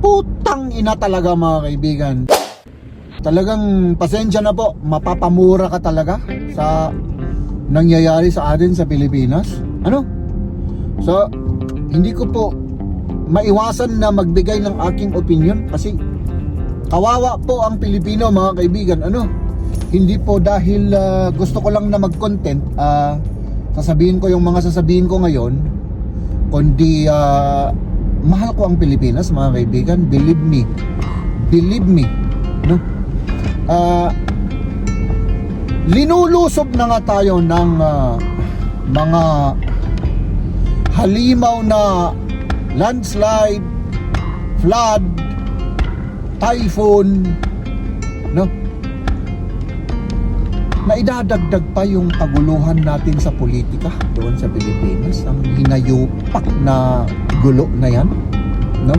Putang ina talaga mga kaibigan. Talagang pasensya na po, mapapamura ka talaga sa nangyayari sa atin sa Pilipinas. Ano? So, hindi ko po maiwasan na magbigay ng aking opinion kasi kawawa po ang Pilipino mga kaibigan. Ano? Hindi po dahil ah, gusto ko lang na mag-content, ah, sasabihin ko yung mga sasabihin ko ngayon, kundi ah, mahal ko ang Pilipinas mga kaibigan. Believe me. Believe me. No? Ah, linulusob na nga tayo ng ah, mga halimaw na landslide, flood, typhoon, no? Na idadagdag pa yung kaguluhan natin sa politika doon sa Pilipinas, ang hinayupak na gulo na yan, no?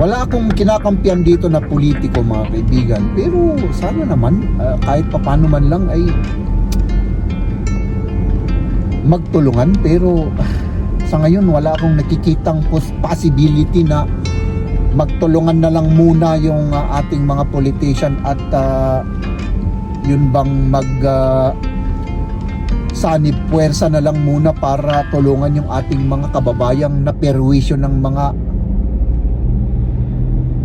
Wala akong kinakampiyan dito na politiko mga kaibigan, pero sana naman ah, kahit papano man lang ay magtulungan pero ah, sa ngayon wala akong nakikitang pos- possibility na magtulungan na lang muna yung ah, ating mga politician at ah, yun bang mag ah, sanib puwersa na lang muna para tulungan yung ating mga kababayang na perwisyo ng mga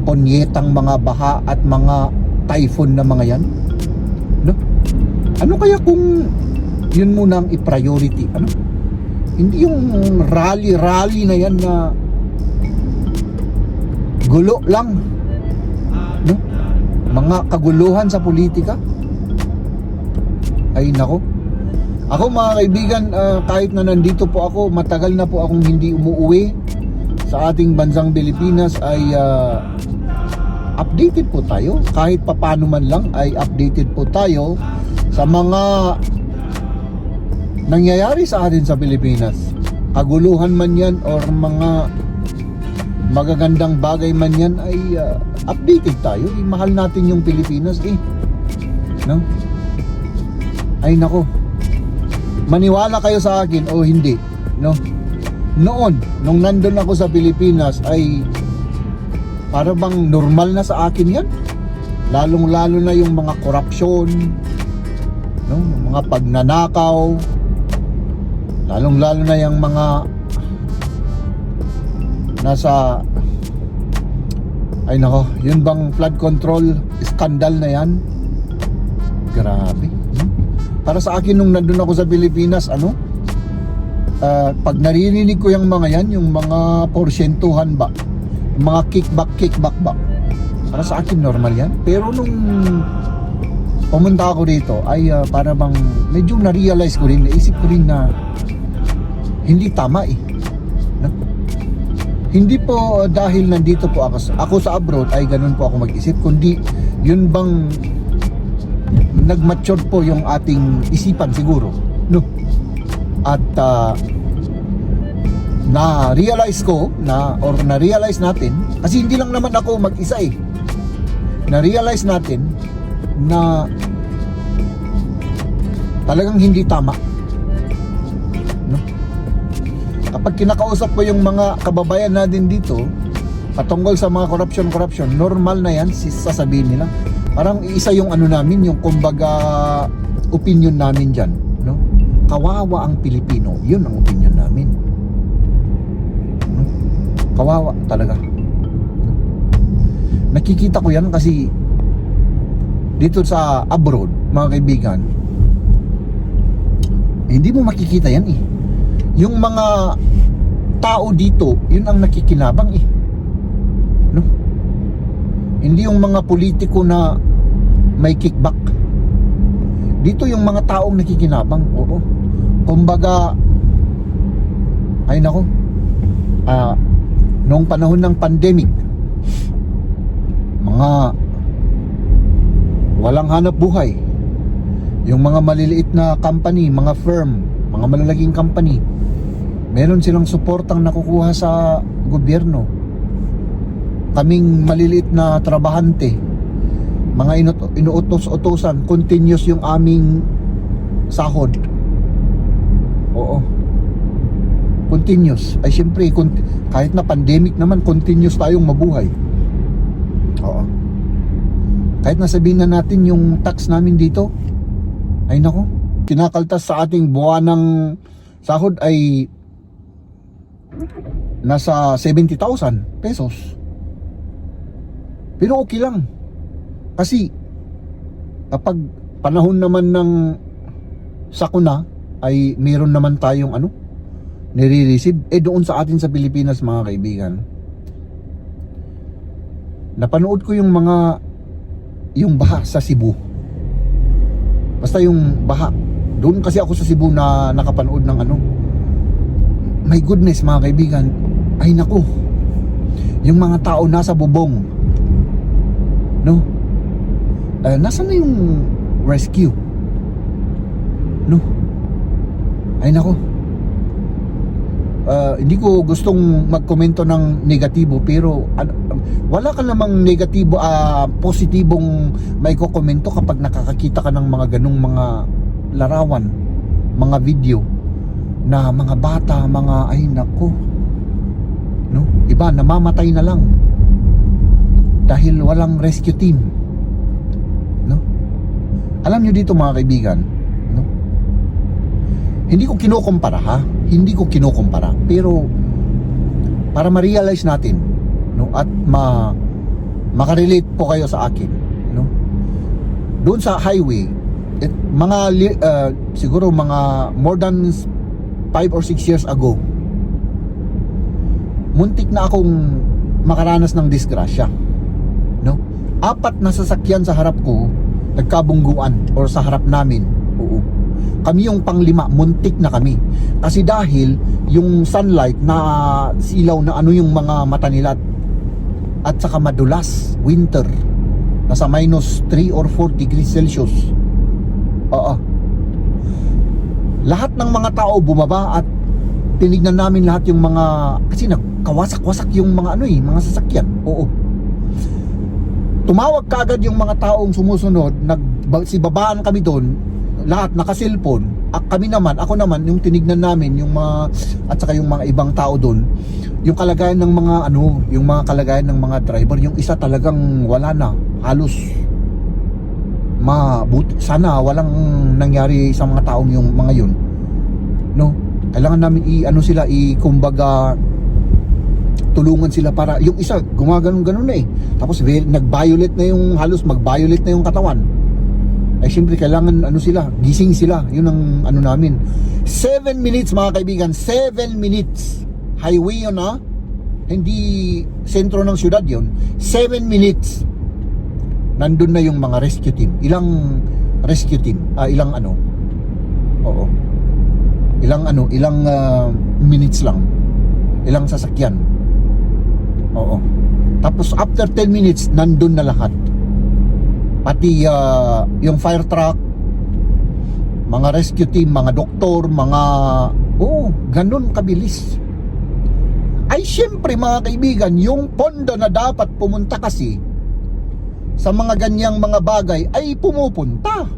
ponyetang mga baha at mga typhoon na mga yan? No? ano kaya kung yun muna ang i-priority? Ano? Hindi yung rally rally na yan na gulo lang. No? Mga kaguluhan sa politika ay nako ako mga kaibigan ah, kahit na nandito po ako matagal na po akong hindi umuwi sa ating bansang Pilipinas ay ah, updated po tayo. Kahit papano man lang ay updated po tayo sa mga nangyayari sa atin sa Pilipinas. Kaguluhan man yan or mga magagandang bagay man yan ay ah, updated tayo. Eh, mahal natin yung Pilipinas eh. No? Ay nako. Maniwala kayo sa akin o hindi no? Noon nung nandun ako sa Pilipinas ay para bang normal na sa akin yan. Lalong lalo na yung mga korupsyon no? Mga pagnanakaw. Lalong lalo na yung mga nasa ay nako yun bang flood control scandal na yan? Grabe? Para sa akin nung nandun ako sa Pilipinas ano? Ah, pag naririnig ko yung mga yan yung mga porsyentuhan ba? Yung mga kickback kickback ba? Para sa akin normal yan. Pero nung pumunta ako dito ay ah, para bang medyo na-realize ko rin naisip ko rin na hindi tama eh. No? hindi po dahil nandito po ako, ako sa abroad ay ganun po ako mag-isip kundi yun bang nag-mature po yung ating isipan siguro. No? At ah, na-realize ko na or na-realize natin kasi hindi lang naman ako mag-isa eh. Na-realize natin na talagang hindi tama. No? kapag kinakausap ko yung mga kababayan natin dito patungkol sa mga corruption corruption normal na yan sasabihin nila parang isa yung ano namin yung kumbaga opinion namin dyan no? kawawa ang Pilipino yun ang opinion namin no? kawawa talaga no? nakikita ko yan kasi dito sa abroad mga kaibigan hindi mo makikita yan eh yung mga tao dito yun ang nakikinabang eh hindi yung mga politiko na may kickback. Dito yung mga taong nakikinabang oo. Kumbaga ay nako ah noong panahon ng pandemic mga walang hanap buhay yung mga maliliit na company, mga firm, mga malalaking company meron silang suportang nakukuha sa gobyerno kaming maliliit na trabahante mga inut- inuutos-utosan continuous yung aming sahod oo Continuous. Ay syempre, con- kahit na pandemic naman, continuous tayong mabuhay. Oo. Kahit na sabihin na natin yung tax namin dito, ay nako, kinakaltas sa ating buwanang sahod ay nasa 70,000 pesos. Pero okay lang. Kasi kapag panahon naman ng sakuna ay meron naman tayong ano nire-receive. Eh doon sa atin sa Pilipinas mga kaibigan napanood ko yung mga yung baha sa Cebu. Basta yung baha. Doon kasi ako sa Cebu na nakapanood ng ano. My goodness mga kaibigan. Ay nako yung mga tao nasa bubong no? Uh, nasa na yung rescue? No? Ay nako. Ah, hindi ko gustong magkomento ng negatibo pero ano, wala ka namang negatibo ah positibong may kokomento kapag nakakakita ka ng mga ganong mga larawan mga video na mga bata mga ay nako. No? Iba namamatay na lang dahil walang rescue team. No? Alam nyo dito mga kaibigan no? Hindi ko kinukumpara ha? Hindi ko kinukumpara. Pero para ma-realize natin no? At ma makarelate po kayo sa akin no? Doon sa highway it, mga uh, siguro mga more than 5 or 6 years ago muntik na akong makaranas ng disgrasya apat na sasakyan sa harap ko nagkabungguan or sa harap namin. Oo. Kami yung panglima muntik na kami. Kasi dahil yung sunlight na silaw na ano yung mga mata nila at saka madulas winter nasa minus 3 or 4 degrees Celsius. Oo. Lahat ng mga tao bumaba at tinignan namin lahat yung mga kasi nagkawasak-wasak yung mga ano eh mga sasakyan. Oo tumawag kaagad yung mga taong sumusunod. Nag si babaan kami doon. Lahat naka-cellphone. Ak kami naman ako naman yung tinignan namin yung mga at saka yung mga ibang tao doon. Yung kalagayan ng mga ano yung mga kalagayan ng mga driver yung isa talagang wala na. Halos mabut sana walang nangyari sa mga taong yung mga yun. No? Kailangan namin i ano sila i kumbaga tulungan sila para yung isa gumaganon ganon na eh. Tapos nag-violet na yung halos mag-violet na yung katawan. Ay siyempre kailangan ano sila gising sila. Yun ang ano namin. 7 minutes mga kaibigan. 7 minutes. Highway yun ha? Hindi sentro ng syudad yun. 7 minutes. Nandun na yung mga rescue team. Ilang rescue team? Ah, ilang ano? Oo. Ilang ano? Ilang ah, minutes lang. Ilang sasakyan oo tapos after 10 minutes nandun na lahat pati ah, yung fire truck mga rescue team mga doktor mga oo ganun kabilis ay syempre mga kaibigan yung pondo na dapat pumunta kasi sa mga ganyang mga bagay ay pumupunta.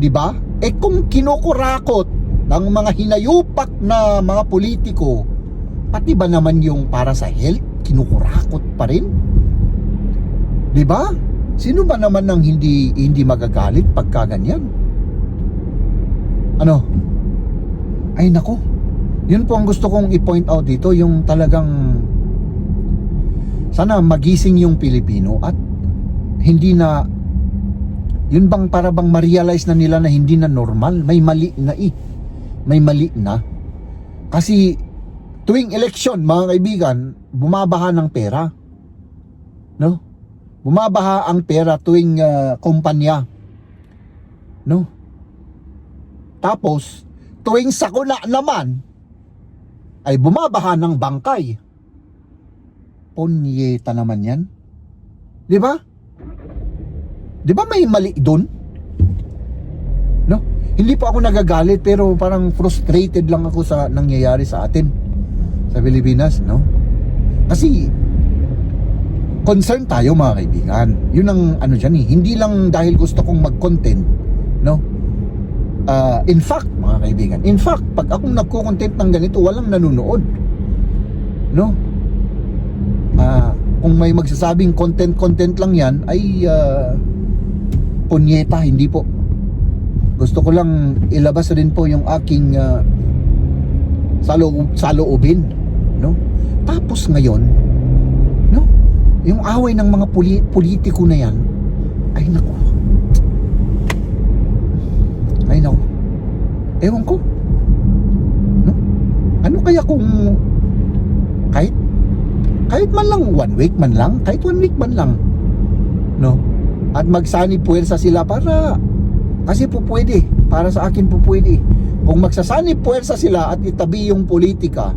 'Di ba? Eh kung kinukurakot ng mga hinayupak na mga politiko, pati ba naman yung para sa health kinukurakot pa rin? 'Di ba? Sino ba naman ang hindi hindi magagalit pagka ganyan? Ano? Ay nako. Yun po ang gusto kong i-point out dito, yung talagang sana magising yung Pilipino at hindi na yun bang para bang ma-realize na nila na hindi na normal may mali na eh may mali na kasi tuwing eleksyon mga kaibigan bumabaha ng pera. No? Bumabaha ang pera tuwing ah, kumpanya. No? Tapos tuwing sakuna naman ay bumabaha ng bangkay. Ponyeta naman yan. Di ba? Di ba may mali doon? No? Hindi po ako nagagalit pero parang frustrated lang ako sa nangyayari sa atin sa Pilipinas, no? Kasi concern tayo mga kaibigan. Yun ang ano diyan eh. Hindi lang dahil gusto kong mag-content, no? Ah, in fact, mga kaibigan. In fact, pag akong nagko-content ng ganito, walang nanonood. No? Ah, kung may magsasabing content-content lang yan, ay ah, punyeta, hindi po. Gusto ko lang ilabas rin po yung aking uh, salo, saloobin. No? Tapos ngayon, no? Yung away ng mga puli- politiko na yan, ay naku. Ay naku. Ewan ko. No? Ano kaya kung kahit kahit man lang one week man lang, kahit one week man lang. No? At magsani puwersa sila para kasi po pwede, para sa akin po pwede. Kung magsasani puwersa sila at itabi yung politika,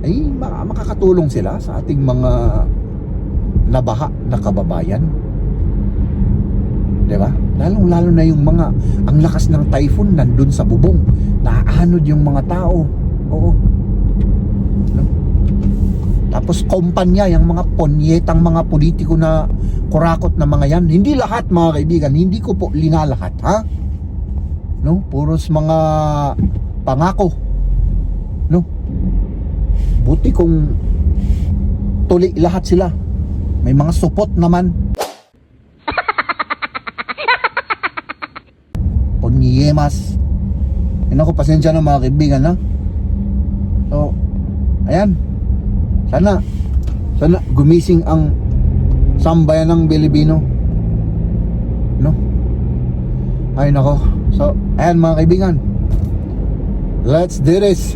ay ma- makakatulong sila sa ating mga nabaha na kababayan. 'Di ba? Lalong lalo na yung mga ang lakas ng typhoon nandun sa bubong. Naaanod yung mga tao. Oo. No? Tapos kumpanya yung mga ponyetang mga politiko na kurakot na mga yan. Hindi lahat mga kaibigan, hindi ko po linalahat, ha? No? Puros mga pangako. Buti kung tuli lahat sila. May mga supot naman. Ponyemas. Yan ako, pasensya na mga kaibigan, ha? So, ayan. Sana, sana gumising ang sambayan ng Pilipino. No? Ay nako. So, ayan mga kaibigan. Let's do this.